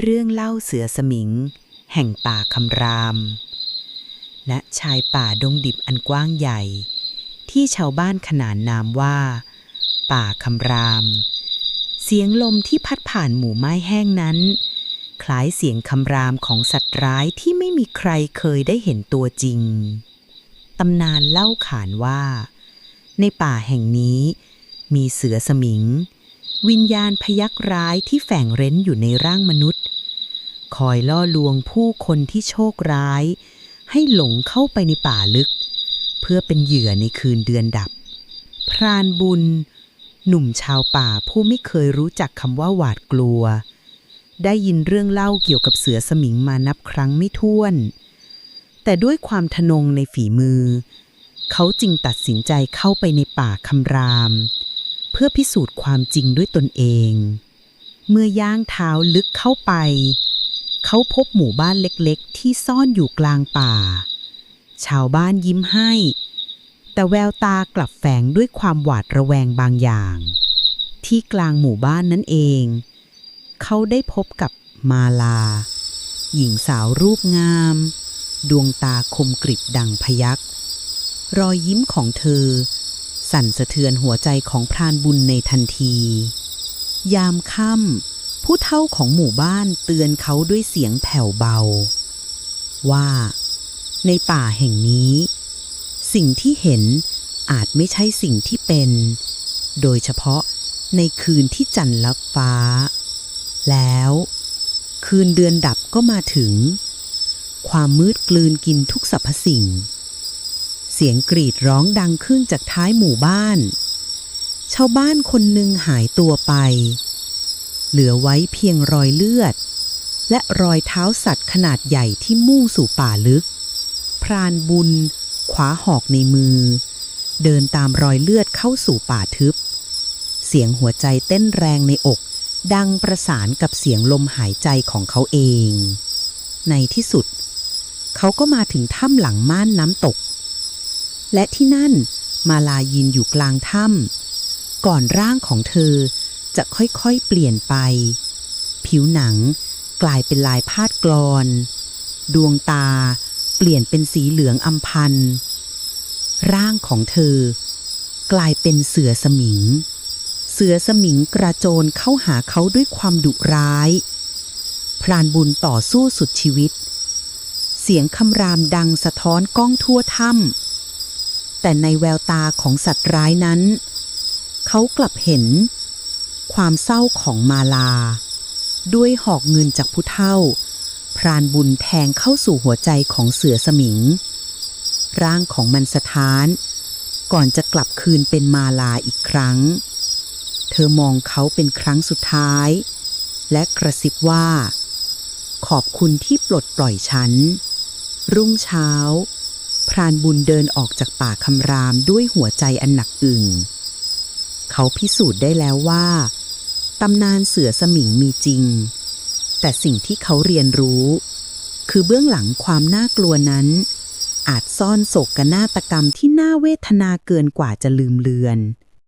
เรื่องเล่าเสือสมิง แห่งป่าคำรามณชายป่าดงดิบอันกว้างใหญ่ ที่ชาวบ้านขนานนามว่า ป่าคำราม เสียงลมที่พัดผ่านหมู่ไม้แห้งนั้น คล้ายเสียงคำรามของสัตว์ร้ายที่ไม่มีใครเคยได้เห็นตัวจริง ตำนานเล่าขานว่า ในป่าแห่งนี้ มีเสือสมิงวิญญาณพยักร้ายที่แฝงเร้นอยู่ในร่างมนุษย์ คอยล่อลวงผู้คนที่โชคร้าย ให้หลงเข้าไปในป่าลึก เพื่อเป็นเหยื่อในคืนเดือนดับ พรานบุญ หนุ่มชาวป่าผู้ไม่เคยรู้จักคำว่าหวาดกลัว ได้ยินเรื่องเล่าเกี่ยวกับเสือสมิงมานับครั้งไม่ถ้วน แต่ด้วยความทะนงในฝีมือ เขาจึงตัดสินใจเข้าไปในป่าคำราม เพื่อพิสูจน์ความจริงด้วยตนเองเมื่อย่างเท้าลึกเข้าไป เขาพบหมู่บ้านเล็กๆ ที่ซ่อนอยู่กลางป่า ชาวบ้านยิ้มให้ แต่แววตากลับแฝงด้วยความหวาดระแวงบางอย่าง ที่กลางหมู่บ้านนั่นเอง เขาได้พบกับมาลา หญิงสาวรูปงาม ดวงตาคมกริบดังพยักรอยยิ้มของเธอ สั่นสะเทือนหัวใจของพรานบุญในทันที ยามค่ำ ผู้เฒ่าของหมู่บ้านเตือนเขาด้วยเสียงแผ่วเบา ว่า ในป่าแห่งนี้ สิ่งที่เห็นอาจไม่ใช่สิ่งที่เป็น โดยเฉพาะในคืนที่จันทร์ลับฟ้า แล้ว คืนเดือนดับก็มาถึง ความมืดกลืนกินทุกสรรพสิ่ง เสียงกรีดร้องดังขึ้นจากท้ายหมู่บ้าน ชาวบ้านคนหนึ่งหายตัวไป เหลือไว้เพียงรอยเลือด และรอยเท้าสัตว์ขนาดใหญ่ที่มุ่งสู่ป่าลึก พรานบุญขวาหอกในมือ เดินตามรอยเลือดเข้าสู่ป่าทึบ เสียงหัวใจเต้นแรงในอก ดังประสานกับเสียงลมหายใจของเขาเอง ในที่สุด เขาก็มาถึงถ้ำหลังม่านน้ำตก และที่นั่นมาลายินอยู่กลางถ้ำก่อนร่างของเธอ จะค่อยๆเปลี่ยนไป ผิวหนังกลายเป็นลายพาดกรอน ดวงตาเปลี่ยนเป็นสีเหลืองอำพันร่างของเธอ กลายเป็นเสือสมิง เสือสมิงกระโจนเข้าหาเขาด้วยความดุร้าย พรานบุญต่อสู้สุดชีวิต เสียงคำรามดังสะท้อนก้องทั่วถ้ำแต่ในแววตาของสัตว์ร้ายนั้น เขากลับเห็น ความเศร้าของมาลา ด้วยหอกเงินจากผู้เฒ่า พรานบุญแทงเข้าสู่หัวใจของเสือสมิง ร่างของมันสะท้าน ก่อนจะกลับคืนเป็นมาลาอีกครั้ง เธอมองเขาเป็นครั้งสุดท้าย และกระซิบว่า ขอบคุณที่ปลดปล่อยฉัน รุ่งเช้า พรานบุญเดินออกจากป่าคำรามด้วยหัวใจอันหนักอึ่ง เขาพิสูจน์ได้แล้วว่าตำนานเสือสมิงมีจริง แต่สิ่งที่เขาเรียนรู้ คือเบื้องหลังความน่ากลัวนั้น อาจซ่อนโศกนาฏกรรมที่น่าเวทนาเกินกว่าจะลืมเลือน